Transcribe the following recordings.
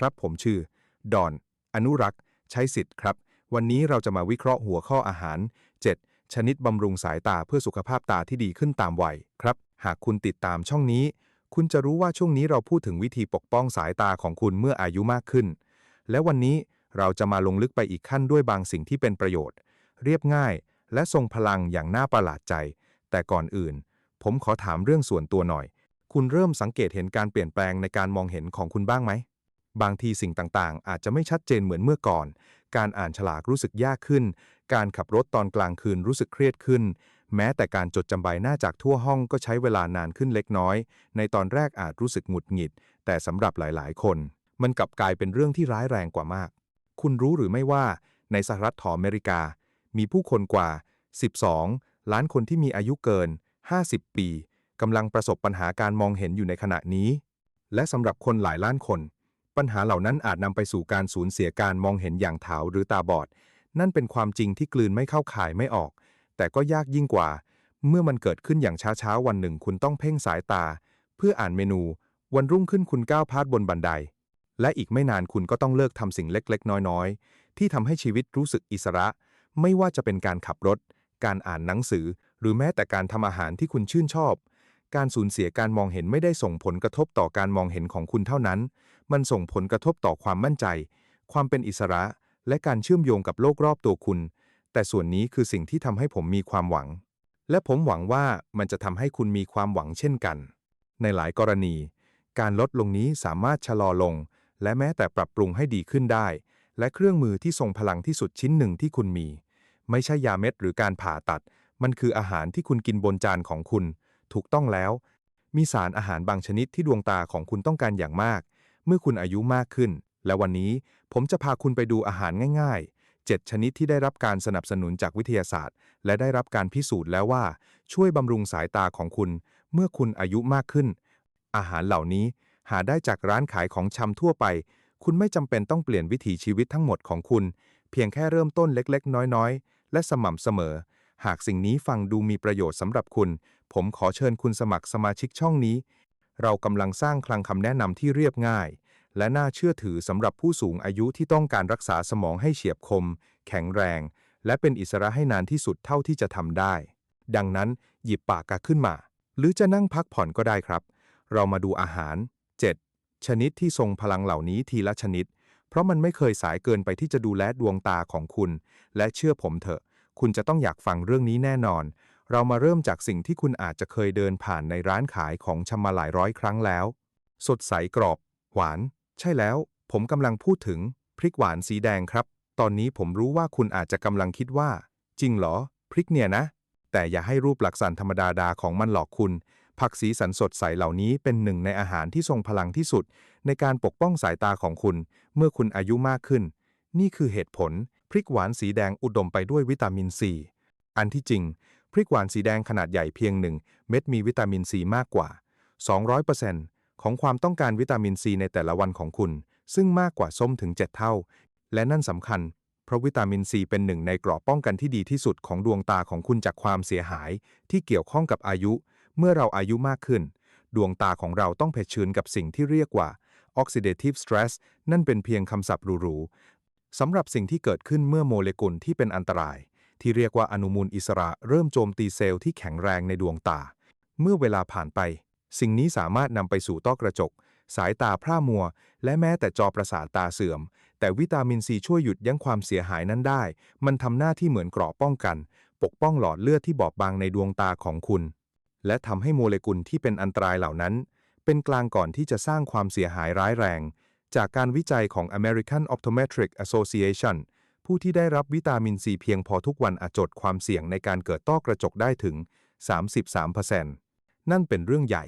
ครับ ผมชื่อ ดอน อนุรักษ์ใช้สิทธิ์ครับ วันนี้เราจะมาวิเคราะห์หัวข้ออาหาร 7 ชนิดบำรุงสายตาเพื่อสุขภาพตาที่ดีขึ้นตามวัยครับ หากคุณติดตามช่องนี้ คุณจะรู้ว่าช่วงนี้เราพูดถึงวิธีปกป้องสายตาของคุณเมื่ออายุมากขึ้น และวันนี้เราจะมาลงลึกไปอีกขั้นด้วยบางสิ่งที่เป็นประโยชน์ เรียบง่าย และทรงพลังอย่างน่าประหลาดใจ แต่ก่อนอื่น ผมขอถามเรื่องส่วนตัวหน่อย คุณเริ่มสังเกตเห็นการเปลี่ยนแปลงในการมองเห็นของคุณบ้างไหม บางทีสิ่งต่างๆ อาจจะไม่ชัดเจนเหมือนเมื่อก่อน การอ่านฉลากรู้สึกยากขึ้น การขับรถตอนกลางคืนรู้สึกเครียดขึ้น แม้แต่การจดจำใบหน้าจากทั่วห้องก็ใช้เวลานานขึ้นเล็กน้อย ในตอนแรกอาจรู้สึกหงุดหงิด แต่สำหรับหลายๆ คน มันกลับกลายเป็นเรื่องที่ร้ายแรงกว่ามาก คุณรู้หรือไม่ว่า ในสหรัฐอเมริกา มีผู้คนกว่า 12 ล้านคนที่มีอายุเกิน 50 ปีกำลังประสบปัญหาการมองเห็นอยู่ในขณะนี้ และสำหรับคนหลายล้านคน ปัญหาเหล่านั้นอาจนำไปสู่การสูญเสียการมองเห็นอย่างถาวหรือตาบอด นั่นเป็นความจริงที่กลืนไม่เข้าข่ายไม่ออก แต่ก็ยากยิ่งกว่า เมื่อมันเกิดขึ้นอย่างช้าๆวันหนึ่งคุณต้องเพ่งสายตา เพื่ออ่านเมนู วันรุ่งขึ้นคุณก้าวพลาดบนบันได และอีกไม่นานคุณก็ต้องเลิกทำสิ่งเล็กๆ น้อยๆ ที่ทำให้ชีวิตรู้สึกอิสระ ไม่ว่าจะเป็นการขับรถ การอ่านหนังสือ หรือแม้แต่การทำอาหารที่คุณชื่นชอบ การสูญเสียการมองเห็นไม่ได้ส่งผลกระทบต่อการมองเห็นของคุณเท่านั้น มันส่งผลกระทบต่อความมั่นใจ ความเป็นอิสระ และการเชื่อมโยงกับโลกรอบตัวคุณ แต่ส่วนนี้คือสิ่งที่ทำให้ผมมีความหวัง และผมหวังว่ามันจะทำให้คุณมีความหวังเช่นกัน ในหลายกรณี การลดลงนี้สามารถชะลอลง และแม้แต่ปรับปรุงให้ดีขึ้นได้ และเครื่องมือที่ทรงพลังที่สุดชิ้นหนึ่งที่คุณมี ไม่ใช่ยาเม็ดหรือการผ่าตัด มันคืออาหารที่คุณกินบนจานของคุณ ถูกต้องแล้ว มีสารอาหารบางชนิดที่ดวงตาของคุณต้องการอย่างมาก เมื่อคุณอายุมากขึ้น และวันนี้ผมจะพาคุณไปดูอาหารง่ายๆ 7 ชนิดที่ได้รับการสนับสนุนจากวิทยาศาสตร์ และได้รับการพิสูจน์แล้วว่า ช่วยบำรุงสายตาของคุณ เมื่อคุณอายุมากขึ้น อาหารเหล่านี้หาได้จากร้านขายของชำทั่วไป คุณไม่จำเป็นต้องเปลี่ยนวิถีชีวิตทั้งหมดของคุณ เพียงแค่เริ่มต้นเล็กๆ น้อยๆ และสม่ำเสมอ หากสิ่งนี้ฟังดูมีประโยชน์สำหรับคุณ ผมขอเชิญคุณสมัครสมาชิกช่องนี้ เรากำลังสร้างคลังคำแนะนำที่เรียบง่าย และน่าเชื่อถือสำหรับผู้สูงอายุที่ต้องการรักษาสมองให้เฉียบคม แข็งแรง และเป็นอิสระให้นานที่สุดเท่าที่จะทำได้ ดังนั้นหยิบปากกาขึ้นมา หรือจะนั่งพักผ่อนก็ได้ครับ เรามาดูอาหาร 7 ชนิดที่ทรงพลังเหล่านี้ทีละชนิด เพราะมันไม่เคยสายเกินไปที่จะดูแลดวงตาของคุณ และเชื่อผมเถอะ คุณจะต้องอยากฟังเรื่องนี้แน่นอน เรามาเริ่มจากสิ่งที่คุณอาจจะเคยเดินผ่านในร้านขายของชำมาหลายร้อยครั้งแล้ว สดใสกรอบ หวาน ใช่แล้ว ผมกำลังพูดถึง พริกหวานสีแดงครับ ตอนนี้ผมรู้ว่าคุณอาจจะกำลังคิดว่า จริงเหรอ พริกเนี่ยนะ แต่อย่าให้รูปลักษณะธรรมดาดาของมันหลอกคุณ ผักสีสันสดใสเหล่านี้เป็นหนึ่งในอาหารที่ทรงพลังที่สุด ในการปกป้องสายตาของคุณ เมื่อคุณอายุมากขึ้น นี่คือเหตุผล พริกหวานสีแดงอุดมไปด้วยวิตามินซีอันที่จริง พริกหวานสีแดงขนาดใหญ่เพียงหนึ่งเม็ดมีวิตามินซีมากกว่า 200%ของความต้องการวิตามินซีในแต่ละวันของคุณ ซึ่งมากกว่าส้มถึง 7 เท่า และนั่นสำคัญ เพราะวิตามินซีเป็นหนึ่งในเกราะป้องกันที่ดีที่สุดของดวงตาของคุณจากความเสียหาย ที่เกี่ยวข้องกับอายุ เมื่อเราอายุมากขึ้น ดวงตาของเราต้องเผชิญกับสิ่งที่เรียกว่า oxidative stress นั่นเป็นเพียงคำศัพท์หรูๆสำหรับสิ่งที่เกิดขึ้นเมื่อโมเลกุลที่เป็นอันตราย ที่เรียกว่าอนุมูลอิสระเริ่มโจมตีเซลล์ที่แข็งแรงในดวงตา เมื่อเวลาผ่านไป สิ่งนี้สามารถนำไปสู่ต้อกระจก สายตาพร่ามัว และแม้แต่จอประสาทตาเสื่อม แต่วิตามินซีช่วยหยุดยั้งความเสียหายนั้นได้ มันทำหน้าที่เหมือนเกราะป้องกัน ปกป้องหลอดเลือดที่บอบบางในดวงตาของคุณ และทำให้โมเลกุลที่เป็นอันตรายเหล่านั้น เป็นกลางก่อนที่จะสร้างความเสียหายร้ายแรง จากการวิจัยของ American Optometric Association ผู้ที่ได้รับวิตามินซีเพียงพอทุกวันอาจจดความเสี่ยงในการเกิดต้อกระจกได้ถึง 33%นั่นเป็นเรื่องใหญ่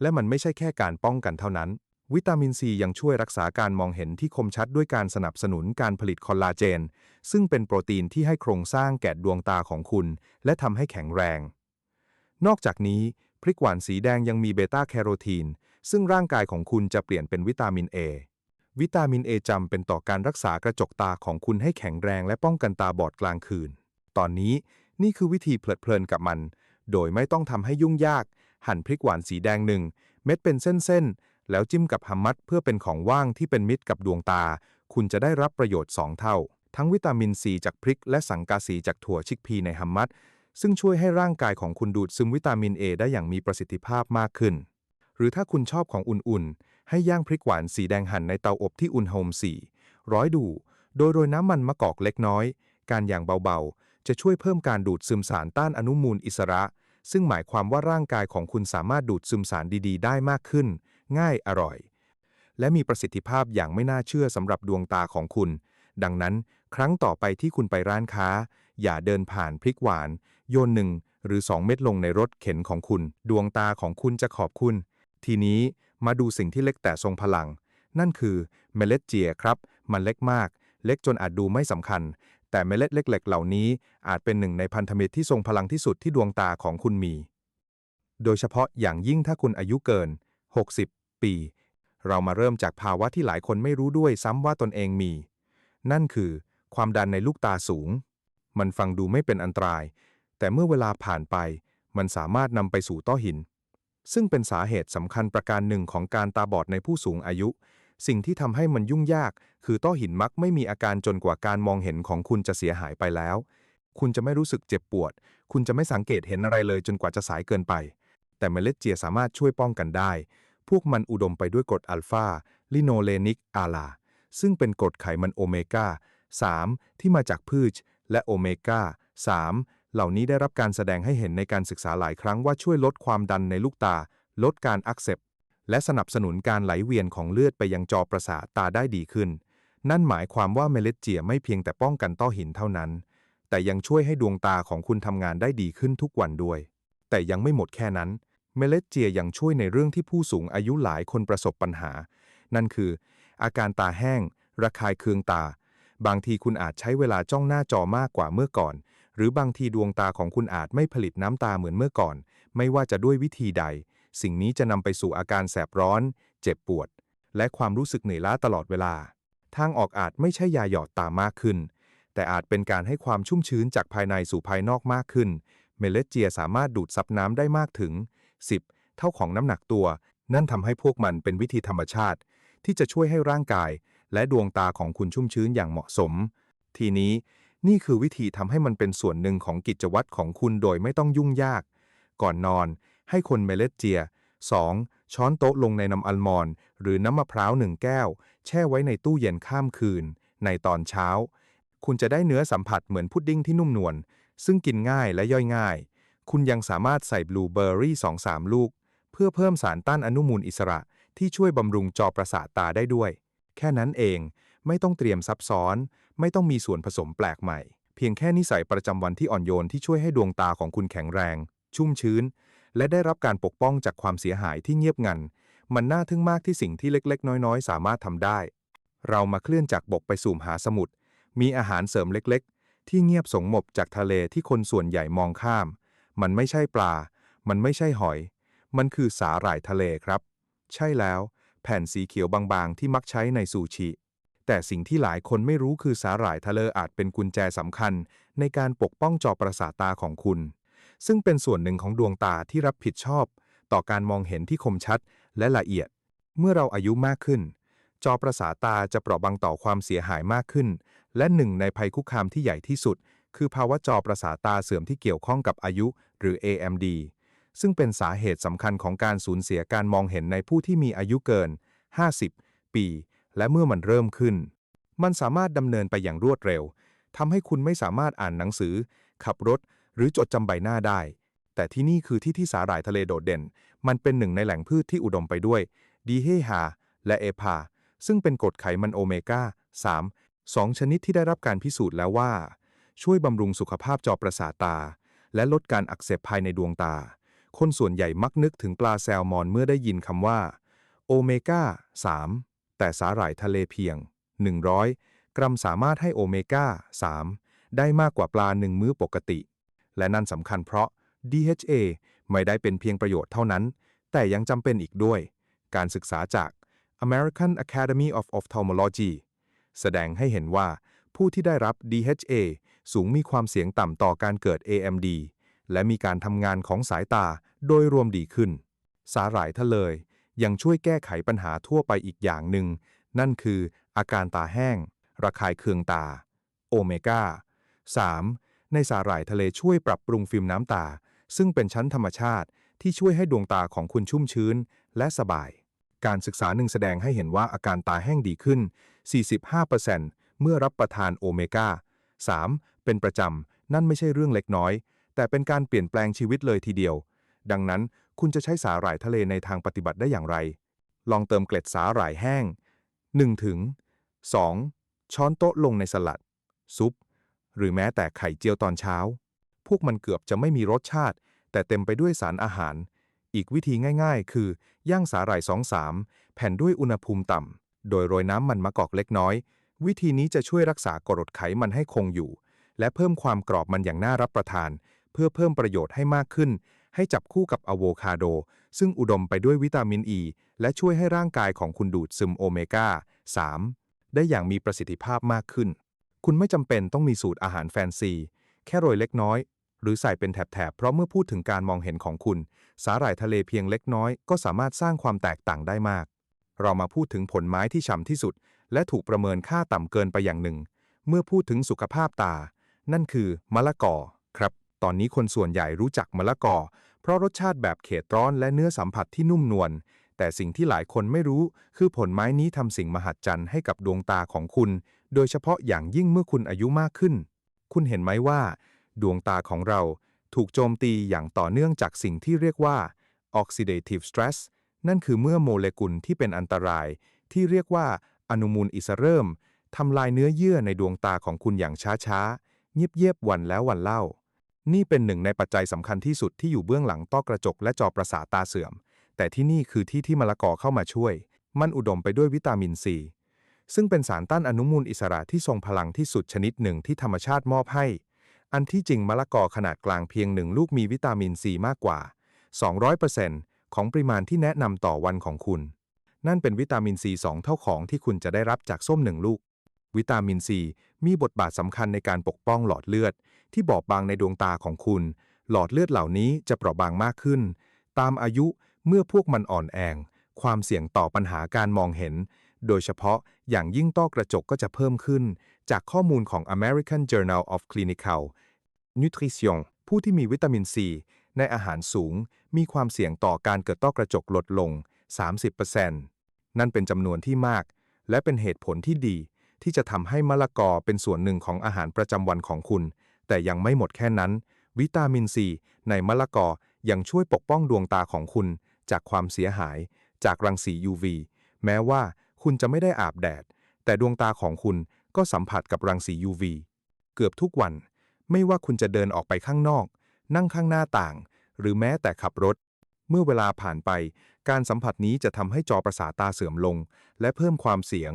และมันไม่ใช่แค่การป้องกันเท่านั้น วิตามินซียังช่วยรักษาการมองเห็นที่คมชัดด้วยการสนับสนุนการผลิตคอลลาเจน ซึ่งเป็นโปรตีนที่ให้โครงสร้างแก่ดวงตาของคุณ และทำให้แข็งแรง นอกจากนี้ พริกหวานสีแดงยังมีเบต้าแคโรทีนซึ่งร่างกายของคุณจะเปลี่ยนเป็นวิตามิน A วิตามิน A จำเป็นต่อการรักษากระจกตาของคุณให้แข็งแรงและป้องกันตาบอดกลางคืน ตอนนี้นี่คือวิธีเพลิดเพลินกับมัน โดยไม่ต้องทำให้ยุ่งยาก หั่นพริกหวานสีแดงหนึ่งเม็ดเป็นเส้นๆ แล้วจิ้มกับฮัมมัดเพื่อเป็นของว่างที่เป็นมิตรกับดวงตา คุณจะได้รับประโยชน์ 2 เท่า ทั้งวิตามินซีจากพริก และสังกาสีจากถั่วชิกพีในฮัมมัดซึ่งช่วยให้ร่างกายของคุณดูดซึมวิตามินเอได้อย่างมีประสิทธิภาพมากขึ้น หรือถ้าคุณชอบของอุ่นๆ ให้ย่างพริกหวานสีแดงหั่นในเตาอบที่อุณหภูมิ4ร้อยดู โดยโรยน้ำมันมะกอกเล็กน้อย การอย่างเบาๆ จะช่วยเพิ่มการดูดซึมสารต้านอนุมูลอิสระ ซึ่งหมายความว่าร่างกายของคุณสามารถดูดซึมสารดีๆ ได้มากขึ้น ง่ายอร่อย และมีประสิทธิภาพอย่างไม่น่าเชื่อสำหรับดวงตาของคุณ ดังนั้น ครั้งต่อไปที่คุณไปร้านค้า อย่าเดินผ่านพริกหวาน โยนหนึ่งหรือ 2 เม็ดลงในรถเข็นของคุณ ดวงตาของคุณจะขอบคุณ ทีนี้ มาดูสิ่งที่เล็กแต่ทรงพลัง นั่นคือเมล็ดเจียครับ มันเล็กมาก เล็กจนอาจดูไม่สำคัญ แต่เมล็ดเล็ก ๆ เหล่านี้อาจเป็นหนึ่งในพันธมิตรที่ทรงพลังที่สุดที่ดวงตาของคุณมี โดยเฉพาะอย่างยิ่งถ้าคุณอายุเกิน 60 ปี เรามาเริ่มจากภาวะที่หลายคนไม่รู้ด้วยซ้ำว่าตนเองมี นั่นคือ ความดันในลูกตาสูง มันฟังดูไม่เป็นอันตราย แต่เมื่อเวลาผ่านไป มันสามารถนำไปสู่ต้อหิน ซึ่งเป็นสาเหตุสำคัญประการหนึ่งของการตาบอดในผู้สูงอายุ สิ่งที่ทำให้มันยุ่งยาก คือต้อหินมักไม่มีอาการจนกว่าการมองเห็นของคุณจะเสียหายไปแล้ว คุณจะไม่รู้สึกเจ็บปวด คุณจะไม่สังเกตเห็นอะไรเลยจนกว่าจะสายเกินไป แต่เมล็ดเจียสามารถช่วยป้องกันได้ พวกมันอุดมไปด้วยกรดอัลฟาลิโนเลนิกอาลา ซึ่งเป็นกรดไขมันโอเมก้า3ที่มาจากพืช และโอเมก้า3 เหล่านี้ได้รับการแสดงให้เห็นในการศึกษาหลายครั้งว่าช่วยลดความดันในลูกตา ลดการอักเสบและสนับสนุนการไหลเวียนของเลือดไปยังจอประสาทตาได้ดีขึ้น นั่นหมายความว่าเมล็ดเจียไม่เพียงแต่ป้องกันต้อหินเท่านั้น แต่ยังช่วยให้ดวงตาของคุณทำงานได้ดีขึ้นทุกวันด้วย แต่ยังไม่หมดแค่นั้น เมล็ดเจียยังช่วยในเรื่องที่ผู้สูงอายุหลายคนประสบปัญหา นั่นคือ อาการตาแห้ง ระคายเคืองตา บางทีคุณอาจใช้เวลาจ้องหน้าจอมากกว่าเมื่อก่อน หรือบางทีดวงตาของคุณอาจไม่ผลิตน้ำตาเหมือนเมื่อก่อน ไม่ว่าจะด้วยวิธีใด สิ่งนี้จะนำไปสู่อาการแสบร้อน เจ็บปวด และความรู้สึกเหนื่อยล้าตลอดเวลา ทางออกอาจไม่ใช่ยาหยอดตามากขึ้น แต่อาจเป็นการให้ความชุ่มชื้นจากภายในสู่ภายนอกมากขึ้น เมล็ดเจียสามารถดูดซับน้ำได้มากถึง 10 เท่าของน้ำหนักตัว นั่นทำให้พวกมันเป็นวิธีธรรมชาติ ที่จะช่วยให้ร่างกาย และดวงตาของคุณชุ่มชื้นอย่างเหมาะสม ทีนี้ นี่คือวิธีทำให้มันเป็นส่วนหนึ่งของกิจวัตรของคุณโดยไม่ต้องยุ่งยาก ก่อนนอน ให้คนเมล็ดเจีย 2. ช้อนโต๊ะลงในน้ำอัลมอนด์หรือน้ำมะพร้าวหนึ่งแก้ว แช่ไว้ในตู้เย็นข้ามคืน ในตอนเช้า คุณจะได้เนื้อสัมผัสเหมือนพุดดิ้งที่นุ่มนวลซึ่งกินง่ายและย่อยง่าย คุณยังสามารถใส่บลูเบอร์รี่2-3 ลูก เพื่อเพิ่มสารต้านอนุมูลอิสระ ที่ช่วยบำรุงจอประสาทตาได้ด้วย แค่นั้นเอง ไม่ต้องเตรียมซับซ้อน ไม่ต้องมีส่วนผสมแปลกใหม่ เพียงแค่นิสัยประจำวันที่อ่อนโยนที่ช่วยให้ดวงตาของคุณแข็งแรง ชุ่มชื้น และได้รับการปกป้องจากความเสียหายที่เงียบงัน มันน่าทึ่งมากที่สิ่งที่เล็กๆ น้อยๆ สามารถทำได้ เรามาเคลื่อนจากบกไปสู่มหาสมุทรมีอาหารเสริมเล็กๆ ที่เงียบสงบจากทะเลที่คนส่วนใหญ่มองข้าม มันไม่ใช่ปลา มันไม่ใช่หอย มันคือสาหร่ายทะเลครับ ใช่แล้ว แผ่นสีเขียวบางๆ ที่มักใช้ในซูชิ แต่สิ่งที่หลายคนไม่รู้คือสาหร่ายทะเลอาจเป็นกุญแจสำคัญ ในการปกป้องจอประสาทตาของคุณ ซึ่งเป็นส่วนหนึ่งของดวงตาที่รับผิดชอบ ต่อการมองเห็นที่คมชัดและละเอียด เมื่อเราอายุมากขึ้น จอประสาตาจะเปราะบางต่อความเสียหายมากขึ้น และหนึ่งในภัยคุกคามที่ใหญ่ที่สุด คือภาวะจอประสาตาเสื่อมที่เกี่ยวข้องกับอายุ หรือ AMD ซึ่งเป็นสาเหตุสำคัญของการสูญเสียการมองเห็นในผู้ที่มีอายุเกิน 50 ปี และเมื่อมันเริ่มขึ้น มันสามารถดำเนินไปอย่างรวดเร็วทำให้คุณไม่สามารถอ่านหนังสือ ขับรถ หรือจดจำใบหน้าได้ แต่ที่นี่คือที่ที่สาหร่ายทะเลโดดเด่น มันเป็นหนึ่งในแหล่งพืชที่อุดมไปด้วยดีเฮฮาและเอพาซึ่งเป็นกรดไขมันโอเมก้า3สองชนิดที่ได้รับการพิสูจน์แล้วว่า ช่วยบำรุงสุขภาพจอประสาทตา และลดการอักเสบภายในดวงตา คนส่วนใหญ่มักนึกถึงปลาแซลมอนเมื่อได้ยินคำว่าโอเมก้า 3 แต่สาหร่ายทะเลเพียง 100 กรัมสามารถให้โอเมก้า 3 ได้มากกว่าปลาหนึ่งมื้อปกติ และนั่นสำคัญเพราะ DHA ไม่ได้เป็นเพียงประโยชน์เท่านั้น แต่ยังจำเป็นอีกด้วย การศึกษาจาก American Academy of Ophthalmology แสดงให้เห็นว่าผู้ที่ได้รับ DHA สูงมีความเสี่ยงต่ำต่อการเกิด AMD และมีการทำงานของสายตาโดยรวมดีขึ้น สาหร่ายทะเลย ยังช่วยแก้ไขปัญหาทั่วไปอีกอย่างหนึ่ง นั่นคืออาการตาแห้ง ระคายเคืองตา โอเมก้า 3. ในสาหร่ายทะเลช่วยปรับปรุงฟิล์มน้ำตา ซึ่งเป็นชั้นธรรมชาติที่ช่วยให้ดวงตาของคุณชุ่มชื้นและสบาย การศึกษาหนึ่งแสดงให้เห็นว่าอาการตาแห้งดีขึ้น 45%เมื่อรับประทานโอเมก้า 3. เป็นประจำ นั่นไม่ใช่เรื่องเล็กน้อย แต่เป็นการเปลี่ยนแปลงชีวิตเลยทีเดียว ดังนั้น คุณจะใช้สาหร่ายทะเลในทางปฏิบัติได้อย่างไร ลองเติมเกล็ดสาหร่ายแห้ง 1 ถึง 2 ช้อนโต๊ะลงในสลัด ซุป หรือแม้แต่ไข่เจียวตอนเช้า พวกมันเกือบจะไม่มีรสชาติ แต่เต็มไปด้วยสารอาหาร อีกวิธีง่ายๆ คือย่างสาหร่ายสองสามแผ่นด้วยอุณหภูมิต่ำ โดยโรยน้ำมันมะกอกเล็กน้อย วิธีนี้จะช่วยรักษากรดไขมันให้คงอยู่ และเพิ่มความกรอบมันอย่างน่ารับประทาน เพื่อเพิ่มประโยชน์ให้มากขึ้น ให้จับคู่กับอะโวคาโด ซึ่งอุดมไปด้วยวิตามินอ e, ีและช่วยให้ร่างกายของคุณดูดซึมโอเมก้า 3 ได้อย่างมีประสิทธิภาพมากขึ้น คุณไม่จำเป็นต้องมีสูตรอาหารแฟนซี แค่โรยเล็กน้อย หรือใส่เป็นแถบๆ เพราะเมื่อพูดถึงการมองเห็นของคุณ สาหร่ายทะเลเพียงเล็กน้อย ก็สามารถสร้างความแตกต่างได้มาก เรามาพูดถึงผลไม้ที่ฉ่ำที่สุด และถูกประเมินค่าต่ำเกินไปอย่างหนึ่ง เมื่อพูดถึงสุขภาพตา นั่นคือมะละกอครับ ตอนนี้คนส่วนใหญ่รู้จักมะละกอ เพราะรสชาติแบบเขตร้อนและเนื้อสัมผัสที่นุ่มนวล แต่สิ่งที่หลายคนไม่รู้ คือผลไม้นี้ทำสิ่งมหัศจรรย์ให้กับดวงตาของคุณ โดยเฉพาะอย่างยิ่งเมื่อคุณอายุมากขึ้น คุณเห็นไหมว่า ดวงตาของเราถูกโจมตีอย่างต่อเนื่องจากสิ่งที่เรียกว่า oxidative stress นั่นคือเมื่อโมเลกุลที่เป็นอันตราย ที่เรียกว่าอนุมูลอิสเริ่มทำลายเนื้อเยื่อในดวงตาของคุณอย่างช้าๆเงียบๆวันแล้ววันเล่า นี่เป็นหนึ่งในปัจจัยสำคัญที่สุดที่อยู่เบื้องหลังต้อกระจกและจอประสาทตาเสื่อม แต่ที่นี่คือที่ที่มะละกอเข้ามาช่วย มันอุดมไปด้วยวิตามินซี ซึ่งเป็นสารต้านอนุมูลอิสระที่ทรงพลังที่สุดชนิดหนึ่งที่ธรรมชาติมอบให้ อันที่จริงมะละกอขนาดกลางเพียงหนึ่งลูกมีวิตามินซีมากกว่า 200%ของปริมาณที่แนะนำต่อวันของคุณ นั่นเป็นวิตามินซี2เท่าของที่คุณจะได้รับจากส้มหนึ่งลูก วิตามินซีมีบทบาทสำคัญในการปกป้องหลอดเลือด ที่บอบบางในดวงตาของคุณ หลอดเลือดเหล่านี้จะเปราะบางมากขึ้น ตามอายุเมื่อพวกมันอ่อนแองความเสี่ยงต่อปัญหาการมองเห็น โดยเฉพาะอย่างยิ่งต้อกระจกก็จะเพิ่มขึ้น จากข้อมูลของ American Journal of Clinical Nutrition ผู้ที่มีวิตามินซีในอาหารสูง มีความเสี่ยงต่อการเกิดต้อกระจกลดลง 30%นั่นเป็นจำนวนที่มาก และเป็นเหตุผลที่ดี ที่จะทำให้มะละกอเป็นส่วนหนึ่งของอาหารประจำวันของคุณ แต่ยังไม่หมดแค่นั้น วิตามินซีในมะละกอยังช่วยปกป้องดวงตาของคุณ จากความเสียหาย จากรังสี UV แม้ว่าคุณจะไม่ได้อาบแดด แต่ดวงตาของคุณก็สัมผัสกับรังสี UV เกือบทุกวัน ไม่ว่าคุณจะเดินออกไปข้างนอก นั่งข้างหน้าต่าง หรือแม้แต่ขับรถ เมื่อเวลาผ่านไป การสัมผัสนี้จะทำให้จอประสาทตาเสื่อมลง และเพิ่มความเสียง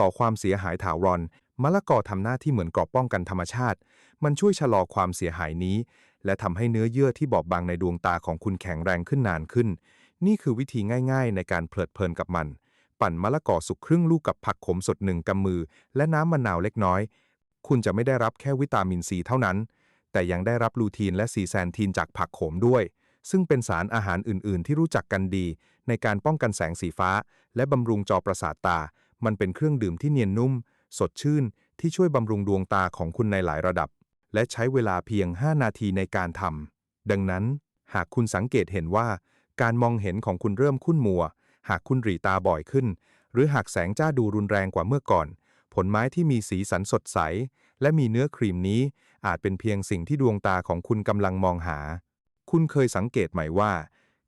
ต่อความเสียหายถาวร มะละกอทำหน้าที่เหมือนกรอบป้องกันธรรมชาติ มันช่วยชะลอความเสียหายนี้ และทำให้เนื้อเยื่อที่บอบบางในดวงตาของคุณแข็งแรงขึ้นนานขึ้น นี่คือวิธีง่าย ๆ ในการเพลิดเพลินกับมัน ปั่นมะละกอสุกครึ่งลูกกับผักขมสดหนึ่งกำมือ และน้ำมะนาวเล็กน้อย คุณจะไม่ได้รับแค่วิตามินซีเท่านั้น แต่ยังได้รับลูทีนและซีแซนทีนจากผักโขมด้วย ซึ่งเป็นสารอาหารอื่น ๆ ที่รู้จักกันดี ในการป้องกันแสงสีฟ้า และบำรุงจอประสาทตา มันเป็นเครื่องดื่มที่เนียนนุ่ม สดชื่นที่ช่วยบำรุงดวงตาของคุณในหลายระดับ และใช้เวลาเพียง 5 นาทีในการทำดังนั้น หากคุณสังเกตเห็นว่า การมองเห็นของคุณเริ่มคุ้นมัว หากคุณหรีตาบ่อยขึ้น หรือหากแสงจ้าดูรุนแรงกว่าเมื่อก่อน ผลไม้ที่มีสีสันสดใส และมีเนื้อครีมนี้ อาจเป็นเพียงสิ่งที่ดวงตาของคุณกำลังมองหา คุณเคยสังเกตไหมว่า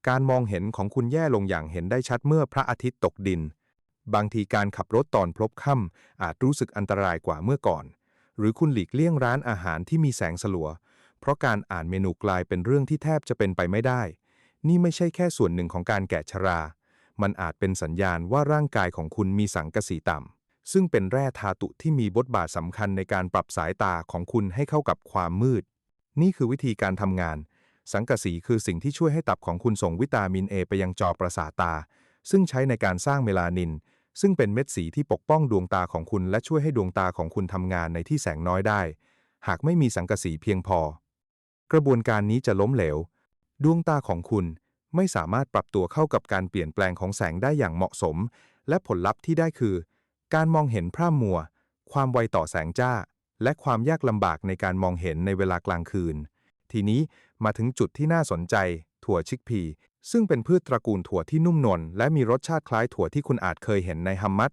การมองเห็นของคุณแย่ลงอย่างเห็นได้ชัดเมื่อพระอาทิตย์ตกดิน บางทีการขับรถตอนพลบค่ำอาจรู้สึกอันตรายกว่าเมื่อก่อน หรือคุณหลีกเลี่ยงร้านอาหารที่มีแสงสลัว เพราะการอ่านเมนูกลายเป็นเรื่องที่แทบจะเป็นไปไม่ได้ นี่ไม่ใช่แค่ส่วนหนึ่งของการแก่ชรา มันอาจเป็นสัญญาณว่าร่างกายของคุณมีสังกะสีต่ำ ซึ่งเป็นแร่ธาตุที่มีบทบาทสำคัญในการปรับสายตาของคุณให้เข้ากับความมืด นี่คือวิธีการทำงาน สังกะสีคือสิ่งที่ช่วยให้ตับของคุณส่งวิตามินเอไปยังจอประสาทตา ซึ่งใช้ในการสร้างเมลานิน ซึ่งเป็นเม็ดสีที่ปกป้องดวงตาของคุณ และช่วยให้ดวงตาของคุณทำงานในที่แสงน้อยได้ หากไม่มีสังกะสีเพียงพอ กระบวนการนี้จะล้มเหลว ดวงตาของคุณไม่สามารถปรับตัวเข้ากับการเปลี่ยนแปลงของแสงได้อย่างเหมาะสม และผลลัพธ์ที่ได้คือ การมองเห็นพร่ามัว ความไวต่อแสงจ้า และความยากลำบากในการมองเห็นในเวลากลางคืน ทีนี้มาถึงจุดที่น่าสนใจ ถั่วชิกพี ซึ่งเป็นพืชตระกูลถั่วที่นุ่มนวลและมีรสชาติคล้ายถั่วที่คุณอาจเคยเห็นในฮัมมัด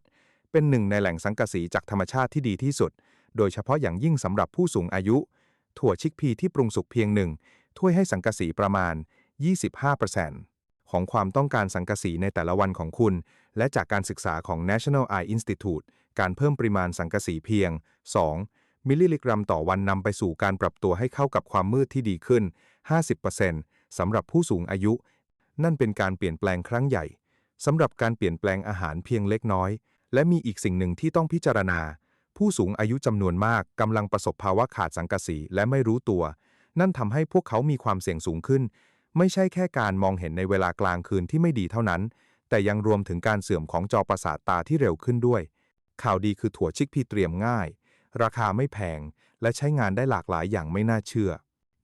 เป็นหนึ่งในแหล่งสังกะสีจากธรรมชาติที่ดีที่สุด โดยเฉพาะอย่างยิ่งสำหรับผู้สูงอายุ ถั่วชิกพีที่ปรุงสุกเพียงหนึ่งถ้วยให้สังกะสีประมาณ 25%ของความต้องการสังกะสีในแต่ละวันของคุณ และจากการศึกษาของ National Eye Institute การเพิ่มปริมาณสังกะสีเพียง 2 มิลลิกรัมต่อวันนำไปสู่การปรับตัวให้เข้ากับความมืดที่ดีขึ้น 50%สำหรับผู้สูงอายุ นั่นเป็นการเปลี่ยนแปลงครั้งใหญ่สำหรับการเปลี่ยนแปลงอาหารเพียงเล็กน้อย และมีอีกสิ่งหนึ่งที่ต้องพิจารณา ผู้สูงอายุจำนวนมากกำลังประสบภาวะขาดสังกะสีและไม่รู้ตัว นั่นทำให้พวกเขามีความเสี่ยงสูงขึ้น ไม่ใช่แค่การมองเห็นในเวลากลางคืนที่ไม่ดีเท่านั้น แต่ยังรวมถึงการเสื่อมของจอประสาทตาที่เร็วขึ้นด้วย ข่าวดีคือถั่วชิกพีเตรียมง่าย ราคาไม่แพง และใช้งานได้หลากหลายอย่างไม่น่าเชื่อ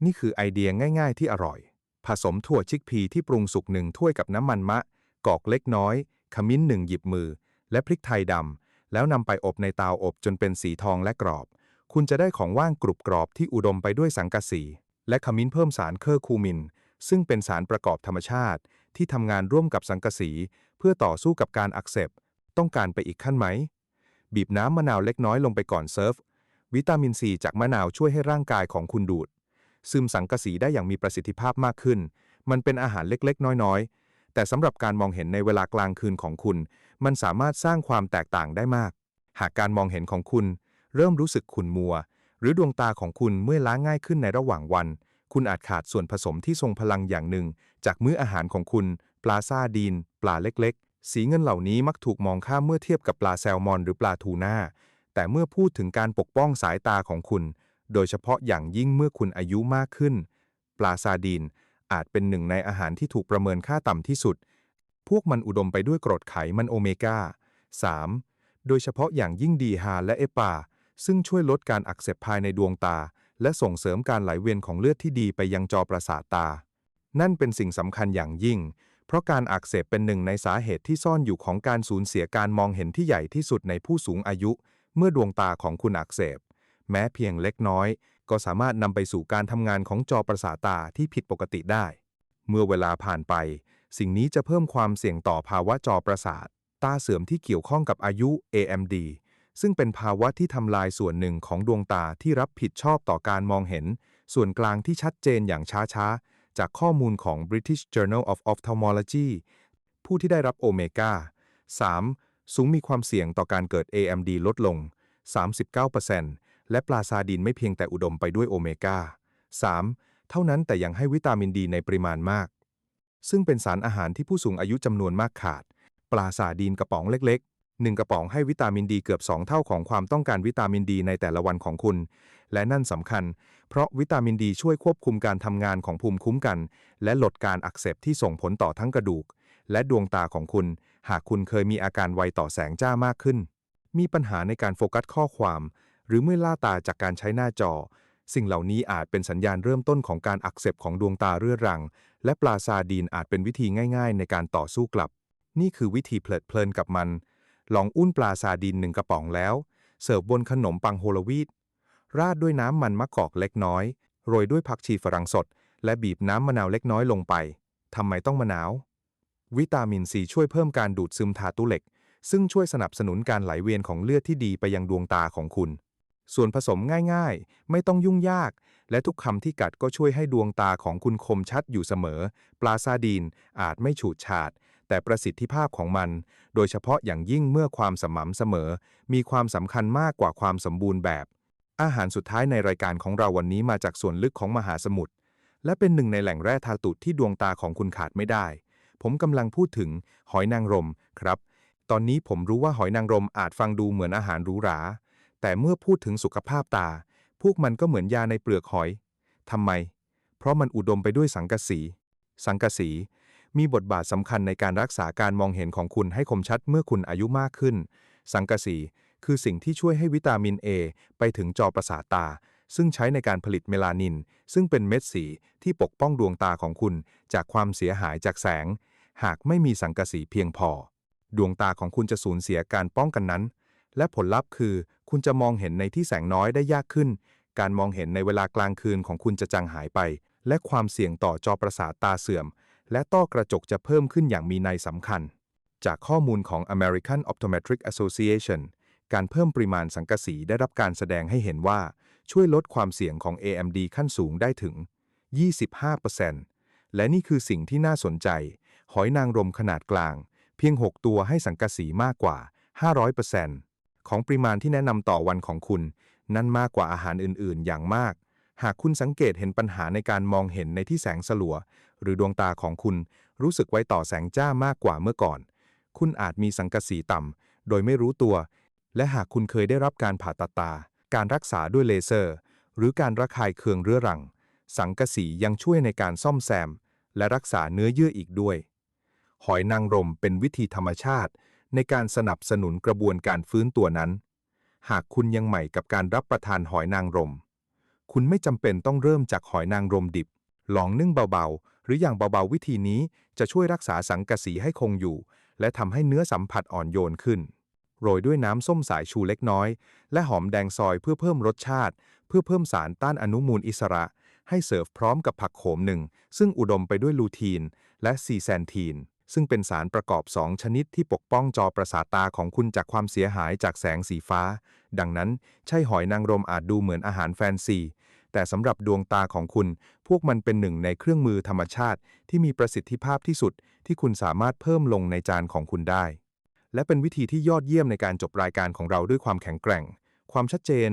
นี่คือไอเดียง่าย ๆ ที่อร่อย ผสมถั่วชิกพีที่ปรุงสุกหนึ่งถ้วยกับน้ำมันมะ กอกเล็กน้อย ขมิ้นหนึ่งหยิบมือ และพริกไทยดำ แล้วนำไปอบในเตาอบจนเป็นสีทองและกรอบ คุณจะได้ของว่างกรุบกรอบที่อุดมไปด้วยสังกะสี และขมิ้นเพิ่มสารเคอร์คูมิน ซึ่งเป็นสารประกอบธรรมชาติ ที่ทำงานร่วมกับสังกะสี เพื่อต่อสู้กับการอักเสบ ต้องการไปอีกขั้นไหม บีบน้ำมะนาวเล็กน้อยลงไปก่อนเซิร์ฟ วิตามินซีจากมะนาวช่วยให้ร่างกายของคุณดูด ซึมสังกะสีได้อย่างมีประสิทธิภาพมากขึ้น มันเป็นอาหารเล็กๆ น้อยๆ แต่สำหรับการมองเห็นในเวลากลางคืนของคุณ มันสามารถสร้างความแตกต่างได้มาก หากการมองเห็นของคุณ เริ่มรู้สึกขุ่นมัว หรือดวงตาของคุณเมื่อล้าง่ายขึ้นในระหว่างวัน คุณอาจขาดส่วนผสมที่ทรงพลังอย่างหนึ่ง จากมื้ออาหารของคุณ ปลาซาดีน ปลาเล็กๆ สีเงินเหล่านี้มักถูกมองข้ามเมื่อเทียบกับปลาแซลมอน หรือปลาทูน่าแต่เมื่อพูดถึงการปกป้องสายตาของคุณ โดยเฉพาะอย่างยิ่งเมื่อคุณอายุมากขึ้น ปลาซาดีนอาจเป็นหนึ่งในอาหารที่ถูกประเมินค่าต่ำที่สุด พวกมันอุดมไปด้วยกรดไขมันโอเมก้า 3 โดยเฉพาะอย่างยิ่งดีฮาและเอปา ซึ่งช่วยลดการอักเสบภายในดวงตา และส่งเสริมการไหลเวียนของเลือดที่ดีไปยังจอประสาทตา นั่นเป็นสิ่งสำคัญอย่างยิ่ง เพราะการอักเสบเป็นหนึ่งในสาเหตุที่ซ่อนอยู่ของการสูญเสียการมองเห็นที่ใหญ่ที่สุดในผู้สูงอายุ เมื่อดวงตาของคุณอักเสบ แม้เพียงเล็กน้อย ก็สามารถนำไปสู่การทำงานของจอประสาทตาที่ผิดปกติได้ เมื่อเวลาผ่านไป สิ่งนี้จะเพิ่มความเสี่ยงต่อภาวะจอประสาท ตาเสื่อมที่เกี่ยวข้องกับอายุ AMD ซึ่งเป็นภาวะที่ทำลายส่วนหนึ่งของดวงตาที่รับผิดชอบต่อการมองเห็น ส่วนกลางที่ชัดเจนอย่างช้าๆ จากข้อมูลของ British Journal of Ophthalmology ผู้ที่ได้รับโอเมก้า 3. สูงมีความเสี่ยงต่อการเกิด AMD ลดลง 39% และปลาซาดินไม่เพียงแต่อุดมไปด้วยโอเมก้า 3. เท่านั้นแต่ยังให้วิตามินดีในปริมาณมาก ซึ่งเป็นสารอาหารที่ผู้สูงอายุจำนวนมากขาด ปลาซาดีนกระป๋องเล็กๆ1กระป๋องให้วิตามินดีเกือบ 2 เท่าของความต้องการวิตามินดีในแต่ละวันของคุณ และนั่นสำคัญ เพราะวิตามินดีช่วยควบคุมการทำงานของภูมิคุ้มกัน และลดการอักเสบที่ส่งผลต่อทั้งกระดูก และดวงตาของคุณ หากคุณเคยมีอาการไวต่อแสงจ้ามากขึ้น มีปัญหาในการโฟกัสข้อความ หรือเมื่อล่าตาจากการใช้หน้าจอ สิ่งเหล่านี้อาจเป็นสัญญาณเริ่มต้นของการอักเสบของดวงตาเรื้อรัง และปลาซาดีนอาจเป็นวิธีง่าย ๆ ในการต่อสู้กลับ นี่คือวิธีเพลิดเพลินกับมัน ลองอุ้นปลาซาดีนหนึ่งกระป๋องแล้ว เสิร์ฟบนขนมปังโฮลวีตราดด้วยน้ำมันมะกอกเล็กน้อย โรยด้วยผักชีฝรั่งสด และบีบน้ำมะนาวเล็กน้อยลงไปทำไมต้องมะนาว วิตามินซีช่วยเพิ่มการดูดซึมธาตุเหล็ก ซึ่งช่วยสนับสนุนการไหลเวียนของเลือดที่ดีไปยังดวงตาของคุณ ส่วนผสมง่ายๆ ไม่ต้องยุ่งยาก และทุกคำที่กัดก็ช่วยให้ดวงตาของคุณคมชัดอยู่เสมอ ปลาซาดีนอาจไม่ฉูดฉาด แต่ประสิทธิภาพของมัน โดยเฉพาะอย่างยิ่งเมื่อความสม่ำเสมอ มีความสำคัญมากกว่าความสมบูรณ์แบบ อาหารสุดท้ายในรายการของเราวันนี้มาจากส่วนลึกของมหาสมุทรและเป็นหนึ่งในแหล่งแร่ธาตุที่ดวงตาของคุณขาดไม่ได้ ผมกำลังพูดถึงหอยนางรมครับ ตอนนี้ผมรู้ว่าหอยนางรมอาจฟังดูเหมือนอาหารหรูหรา แต่เมื่อพูดถึงสุขภาพตา พวกมันก็เหมือนยาในเปลือกหอยทำไม เพราะมันอุดมไปด้วยสังกะสี สังกะสี มีบทบาทสำคัญในการรักษาการมองเห็นของคุณให้คมชัดเมื่อคุณอายุมากขึ้น สังกะสีคือสิ่งที่ช่วยให้วิตามิน A ไปถึงจอประสาทตา ซึ่งใช้ในการผลิตเมลานิน ซึ่งเป็นเม็ดสีที่ปกป้องดวงตาของคุณ จากความเสียหายจากแสง หากไม่มีสังกะสีเพียงพอ ดวงตาของคุณจะสูญเสียการป้องกันนั้น และผลลัพธ์คือ คุณจะมองเห็นในที่แสงน้อยได้ยากขึ้น การมองเห็นในเวลากลางคืนของคุณจะจางหายไป และความเสี่ยงต่อจอประสาทตาเสื่อม และต้อกระจกจะเพิ่มขึ้นอย่างมีนัยสำคัญ จากข้อมูลของ American Optometric Association การเพิ่มปริมาณสังกะสีได้รับการแสดงให้เห็นว่า ช่วยลดความเสี่ยงของ AMD ขั้นสูงได้ถึง 25%และนี่คือสิ่งที่น่าสนใจ หอยนางรมขนาดกลาง เพียง 6 ตัวให้สังกะสีมากกว่า 500% ของปริมาณที่แนะนำต่อวันของคุณ นั่นมากกว่าอาหารอื่น ๆ อย่างมาก หากคุณสังเกตเห็นปัญหาในการมองเห็นในที่แสงสลัว หรือดวงตาของคุณรู้สึกไว้ต่อแสงจ้ามากกว่าเมื่อก่อน คุณอาจมีสังกะสีต่ำโดยไม่รู้ตัว และหากคุณเคยได้รับการผ่าตัดตา การรักษาด้วยเลเซอร์ หรือการระคายเคืองเรื้อรัง สังกะสียังช่วยในการซ่อมแซม และรักษาเนื้อเยื่ออีกด้วย หอยนางรมเป็นวิธีธรรมชาติ ในการสนับสนุนกระบวนการฟื้นตัวนั้น หากคุณยังใหม่กับการรับประทานหอยนางรม คุณไม่จำเป็นต้องเริ่มจากหอยนางรมดิบ ลองนึ่งเบาๆ หรืออย่างเบาๆวิธีนี้จะช่วยรักษาสังกะสีให้คงอยู่ และทำให้เนื้อสัมผัสอ่อนโยนขึ้น โรยด้วยน้ำส้มสายชูเล็กน้อย และหอมแดงซอยเพื่อเพิ่มรสชาติ เพื่อเพิ่มสารต้านอนุมูลอิสระ ให้เสิร์ฟพร้อมกับผักโขมหนึ่งซึ่งอุดมไปด้วยลูทีนและซีแซนทีน ซึ่งเป็นสารประกอบ 2 ชนิดที่ปกป้องจอประสาทตาของคุณจากความเสียหายจากแสงสีฟ้า ดังนั้น ใช่หอยนางรมอาจดูเหมือนอาหารแฟนซี แต่สำหรับดวงตาของคุณ พวกมันเป็นหนึ่งในเครื่องมือธรรมชาติ ที่มีประสิทธิภาพที่สุด ที่คุณสามารถเพิ่มลงในจานของคุณได้ และเป็นวิธีที่ยอดเยี่ยมในการจบรายการของเราด้วยความแข็งแกร่ง ความชัดเจน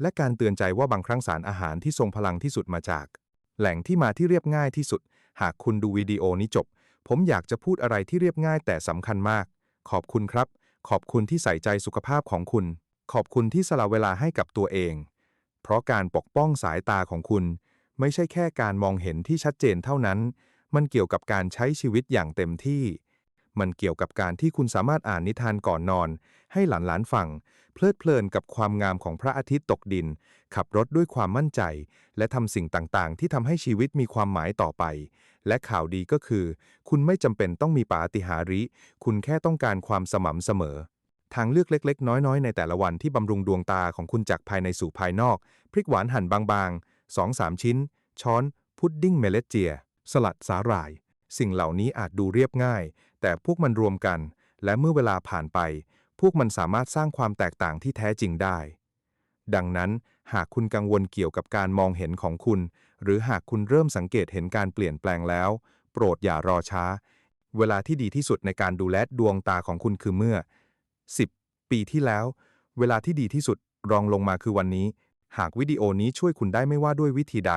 และการเตือนใจว่าบางครั้งสารอาหารที่ทรงพลังที่สุดมาจาก แหล่งที่มาที่เรียบง่ายที่สุด หากคุณดูวิดีโอนี้จบ ผมอยากจะพูดอะไรที่เรียบง่ายแต่สำคัญมาก ขอบคุณครับ ขอบคุณที่ใส่ใจสุขภาพของคุณ ขอบคุณที่สละเวลาให้กับตัวเอง เพราะการปกป้องสายตาของคุณ ไม่ใช่แค่การมองเห็นที่ชัดเจนเท่านั้น มันเกี่ยวกับการใช้ชีวิตอย่างเต็มที่ มันเกี่ยวกับการที่คุณสามารถอ่านนิทานก่อนนอน ให้หลานๆฟัง เพลิดเพลินกับความงามของพระอาทิตย์ตกดิน ขับรถด้วยความมั่นใจ และทำสิ่งต่างๆ ที่ทำให้ชีวิตมีความหมายต่อไป และข่าวดีก็คือ คุณไม่จำเป็นต้องมีปาฏิหาริย์คุณแค่ต้องการความสม่ำเสมอ ทางเลือกเล็ก ๆ น้อย ๆ ในแต่ละวันที่บำรุงดวงตาของคุณจากภายในสู่ภายนอก พริกหวานหั่นบางๆ2-3ชิ้น ช้อน พุดดิ้งเมล็ดเจีย สลัดสาหร่าย สิ่งเหล่านี้อาจดูเรียบง่าย แต่พวกมันรวมกัน และเมื่อเวลาผ่านไป พวกมันสามารถสร้างความแตกต่างที่แท้จริงได้ ดังนั้นหากคุณกังวลเกี่ยวกับการมองเห็นของคุณ หรือหากคุณเริ่มสังเกตเห็นการเปลี่ยนแปลงแล้ว โปรดอย่ารอช้า เวลาที่ดีที่สุดในการดูแลดวงตาของคุณคือเมื่อ 10 ปีที่แล้ว เวลาที่ดีที่สุดรองลงมาคือวันนี้ หากวิดีโอนี้ช่วยคุณได้ไม่ว่าด้วยวิธีใด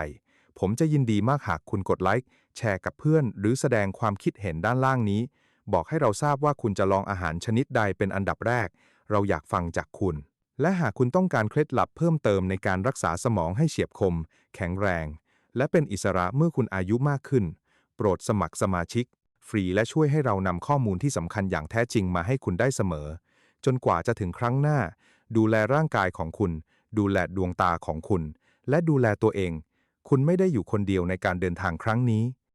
ผมจะยินดีมากหากคุณกดไลค์แชร์กับเพื่อน หรือแสดงความคิดเห็นด้านล่างนี้ บอกให้เราทราบว่าคุณจะลองอาหารชนิดใดเป็นอันดับแรก เราอยากฟังจากคุณและหากคุณต้องการเคล็ดลับเพิ่มเติมในการรักษาสมองให้เฉียบคม แข็งแรง และเป็นอิสระเมื่อคุณอายุมากขึ้น โปรดสมัครสมาชิก ฟรีและช่วยให้เรานำข้อมูลที่สำคัญอย่างแท้จริงมาให้คุณได้เสมอ จนกว่าจะถึงครั้งหน้า ดูแลร่างกายของคุณ ดูแลดวงตาของคุณ และดูแลตัวเอง คุณไม่ได้อยู่คนเดียวในการเดินทางครั้งนี้